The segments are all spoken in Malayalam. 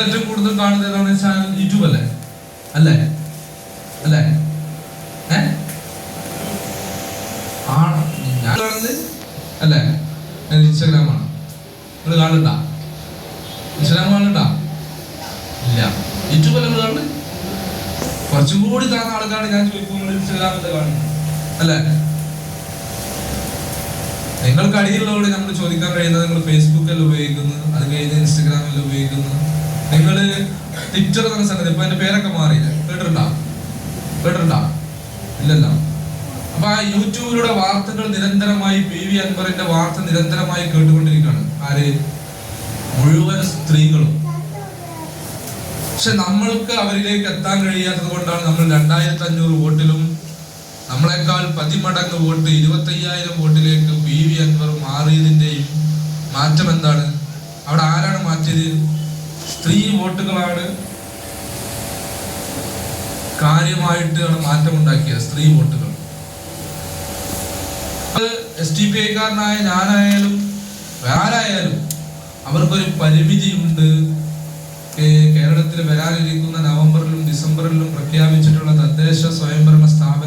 ഏറ്റവും കൂടുതൽ കാണുന്ന ഏതാണ്? ചാനൽ യൂട്യൂബ് അല്ലേ? അല്ലേ? അല്ലേ? ഏ? ഞാൻ കാണുന്നത് അല്ലേ? ഇൻസ്റ്റാഗ്രാമാണ് നിങ്ങൾ കാണണ്ട ഇൻസ്റ്റാഗ്രാം കാണണ്ട ഇല്ല. യൂട്യൂബ് അല്ലേ നിങ്ങൾ കാണുന്നത്? കുറച്ചും കൂടി താഴ്ന്ന ആൾക്കാണ് ഞാൻ ചോദിക്കുന്നത് ഇൻസ്റ്റാഗ്രാമിൽ കാണുന്നത്? അല്ലേ? നിങ്ങൾക്ക് അടിയിലുള്ളവരോട് നമ്മൾ ചോദിക്കാൻ കഴിയുന്നത് നിങ്ങൾ ഫേസ്ബുക്കിൽ ഉപയോഗിക്കുന്നു അത് കഴിഞ്ഞ് ഇൻസ്റ്റാഗ്രാമിൽ ഉപയോഗിക്കുന്നു നിങ്ങൾ ട്വിറ്റർ എന്ന സംഗതി ഇപ്പൊ എന്റെ പേരൊക്കെ മാറിയില്ല? കേട്ടിട്ടുണ്ടോ? കേട്ടിട്ടുണ്ടോ? ഇല്ലല്ലോ. അപ്പൊ ആ യൂട്യൂബിലൂടെ വാർത്തകൾ നിരന്തരമായി പി വി അൻവറിന്റെ വാർത്ത നിരന്തരമായി കേട്ടുകൊണ്ടിരിക്കുകയാണ്. ആര്? മുഴുവൻ സ്ത്രീകളും. പക്ഷെ നമ്മൾക്ക് അവരിലേക്ക് എത്താൻ കഴിയാത്തത് കൊണ്ടാണ് നമ്മൾ രണ്ടായിരത്തി അഞ്ഞൂറ് വോട്ടിലും നമ്മളെക്കാൾ പതിമടങ്ങ് വോട്ട് ഇരുപത്തി അയ്യായിരം വോട്ടിലേക്ക് പി വി അൻവർ മാറിയതിന്റെയും മാറ്റം എന്താണ്? അവിടെ ആരാണ് മാറ്റിയത്? സ്ത്രീ വോട്ടുകളാണ് കാര്യമായിട്ട് മാറ്റം ഉണ്ടാക്കിയത് സ്ത്രീ വോട്ടുകൾ. എസ് ടി പി ഐക്കാരനായ ഞാനായാലും ആരായാലും അവർക്കൊരു പരിമിതിയുണ്ട്. കേരളത്തിൽ വരാനിരിക്കുന്ന നവംബറിലും ഡിസംബറിലും പ്രഖ്യാപിച്ചിട്ടുള്ള തദ്ദേശ സ്വയംഭരണ സ്ഥാപനങ്ങളിലേക്ക്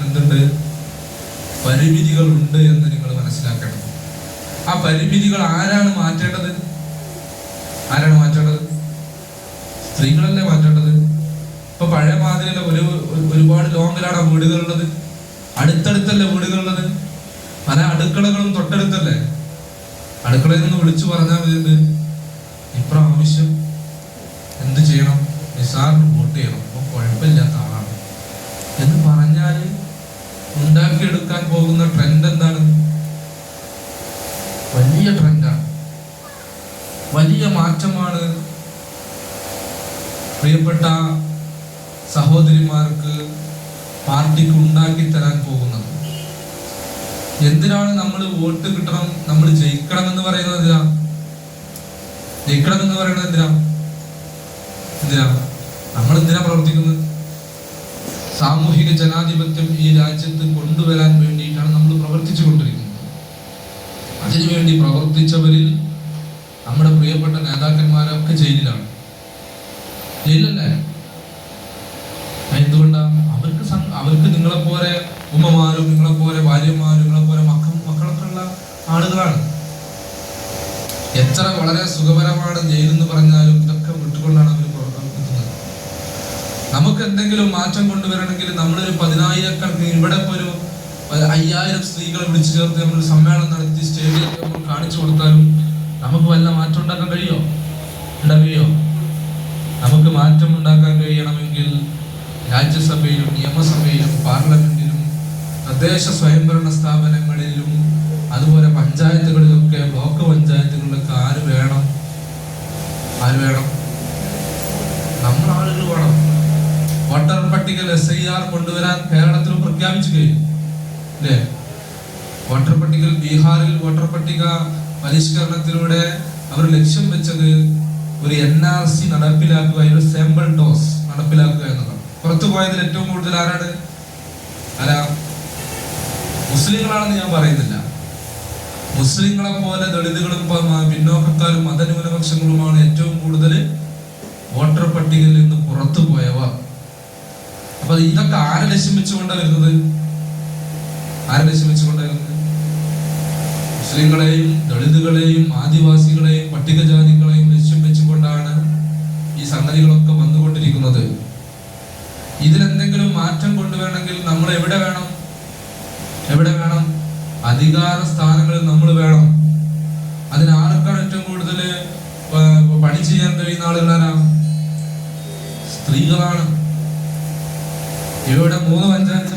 കാൻഡിഡേറ്റിന് പരിമിതികൾ ഉണ്ട് എന്ന് നിങ്ങൾ മനസ്സിലാക്കണം. ആ പരിമിതികൾ ആരാണ് മാറ്റേണ്ടത്? ആരാണ് മാറ്റേണ്ടത്? സ്ത്രീകളല്ലേ മാറ്റേണ്ടത്? ഇപ്പൊ പഴയ മാതിരിയല്ല ഒരു ഒരു- ഒരുപാട് ലോങ്ങിലാണ് വീടുകളുള്ളത്. അടുത്തടുത്തല്ലേ വീടുകളുള്ളത്? പല അടുക്കളകളും തൊട്ടടുത്തല്ലേ? അടുക്കളയിൽ നിന്ന് വിളിച്ചു പറഞ്ഞാൽ മതി എന്ത്? ഇപ്രാവശ്യം എന്ത് ചെയ്യണം? നിസാറിന് വോട്ട് ചെയ്യണം. അപ്പൊ കുഴപ്പമില്ലാത്ത ആളാണ്. എന്ന് പറഞ്ഞാൽ ഉണ്ടാക്കിയെടുക്കാൻ പോകുന്ന ട്രെൻഡ് എന്താണ്? വലിയ ട്രെൻഡാണ് വലിയ മാറ്റമാണ്. പ്രിയപ്പെട്ട സഹോദരിമാർക്ക് പാർട്ടിക്ക് ഉണ്ടാക്കി തരാൻ പോകുന്നത്. എന്തിനാണ് നമ്മൾ വോട്ട് കിട്ടണം? നമ്മൾ ജയിക്കണം എന്ന് പറയുന്നത് എന്തിനാ? ജയിക്കണം എന്ന് പറയുന്നത് എന്തിനാ? എന്തിനാ? നമ്മൾ എന്തിനാ പ്രവർത്തിക്കുന്നത്? ജനാധിപത്യം ഈ രാജ്യത്ത് കൊണ്ടുവരാൻ വേണ്ടിയിട്ടാണ് നമ്മൾ പ്രവർത്തിച്ചു കൊണ്ടിരിക്കുന്നത് അതിനുവേണ്ടി പ്രവർത്തിച്ചവരിൽ നമ്മുടെ പ്രിയപ്പെട്ട നേതാക്കന്മാരൊക്കെ ജയിലിലാണ്. ജയിലല്ലേ? എന്തുകൊണ്ടാ? അവർക്ക് അവർക്ക് നിങ്ങളെ പോലെ ഉമ്മമാരും നിങ്ങളെ പോലെ ഭാര്യമാരും നിങ്ങളെ പോലെ മക്ക മക്കളൊക്കെ ഉള്ള ആളുകളാണ്. എത്ര വളരെ സുഖപരമാണ് ജയിലെന്ന് പറഞ്ഞാലും ഇതൊക്കെ വിട്ടുകൊണ്ടാണ് അവർ പ്രവർത്തിക്കുന്നത് നമുക്ക് എന്തെങ്കിലും മാറ്റം കൊണ്ടുവരണമെങ്കിൽ നമ്മളൊരു പതിനായിരക്കണക്കിന് ഇവിടെ ഒരു അയ്യായിരം സ്ത്രീകളെ വിളിച്ചു ചേർത്ത് നമ്മൾ സമ്മേളനം നടത്തി സ്റ്റേഡിയത്തിൽ നമ്മൾ കാണിച്ചു കൊടുത്താലും നമുക്ക് വല്ല മാറ്റം ഉണ്ടാക്കാൻ കഴിയോ? ഉണ്ടാക്കുകയോ നമുക്ക് മാറ്റം ഉണ്ടാക്കാൻ കഴിയണമെങ്കിൽ രാജ്യസഭയിലും നിയമസഭയിലും പാർലമെന്റിലും തദ്ദേശ സ്വയംഭരണ സ്ഥാപനങ്ങളിലും അതുപോലെ പഞ്ചായത്തുകളിലൊക്കെ ബ്ലോക്ക് പഞ്ചായത്തുകളിലൊക്കെ ആര് വേണം? ആര് വേണം നമ്മൾ ആളുകൾ വേണം വോട്ടർ പട്ടികയിൽ എസ് ഐ ആർ കൊണ്ടുവരാൻ കേരളത്തിൽ പ്രഖ്യാപിച്ചു കഴിഞ്ഞു. അല്ലേ? വോട്ടർ പട്ടികയിൽ ബീഹാറിൽ വോട്ടർ പട്ടിക പരിഷ്കരണത്തിലൂടെ അവർ ലക്ഷ്യം വെച്ചത് ഒരു എൻ ആർ സി നടപ്പിലാക്കുക ഒരു സാമ്പിൾ ഡോസ് നടപ്പിലാക്കുക എന്നതാണ് പുറത്തു പോയതിൽ ഏറ്റവും കൂടുതൽ ആരാണ്? ആരാ? മുസ്ലിങ്ങളാണെന്ന് ഞാൻ പറയുന്നില്ല. മുസ്ലിങ്ങളെ പോലെ ദളിതുകളും പിന്നോക്കക്കാരും മതന്യൂനപക്ഷങ്ങളുമാണ് ഏറ്റവും കൂടുതൽ വോട്ടർ പട്ടികയിൽ നിന്ന് അപ്പൊ ഇതൊക്കെ ആരെ ലക്ഷ്യം വെച്ചുകൊണ്ടാ വരുന്നത്? ആരെ ലക്ഷ്യം വെച്ചുകൊണ്ടാ വരുന്നത്? മുസ്ലിങ്ങളെയും ദളിതുകളെയും ആദിവാസികളെയും പട്ടികജാതികളെയും ലക്ഷ്യം വെച്ചുകൊണ്ടാണ് ഈ സംഗതികളൊക്കെ വന്നുകൊണ്ടിരിക്കുന്നത്. ഇതിലെന്തെങ്കിലും മാറ്റം കൊണ്ടുവരണമെങ്കിൽ നമ്മൾ എവിടെ വേണം? എവിടെ വേണം? അധികാര സ്ഥാനങ്ങളിൽ നമ്മൾ വേണം. അതിന് ആർക്കാണ് ഏറ്റവും കൂടുതൽ പണി ചെയ്യാൻ കഴിയുന്ന ആളുകളാരാ? സ്ത്രീകളാണ്. ഇവിടെ മൂന്ന് പഞ്ചായത്ത്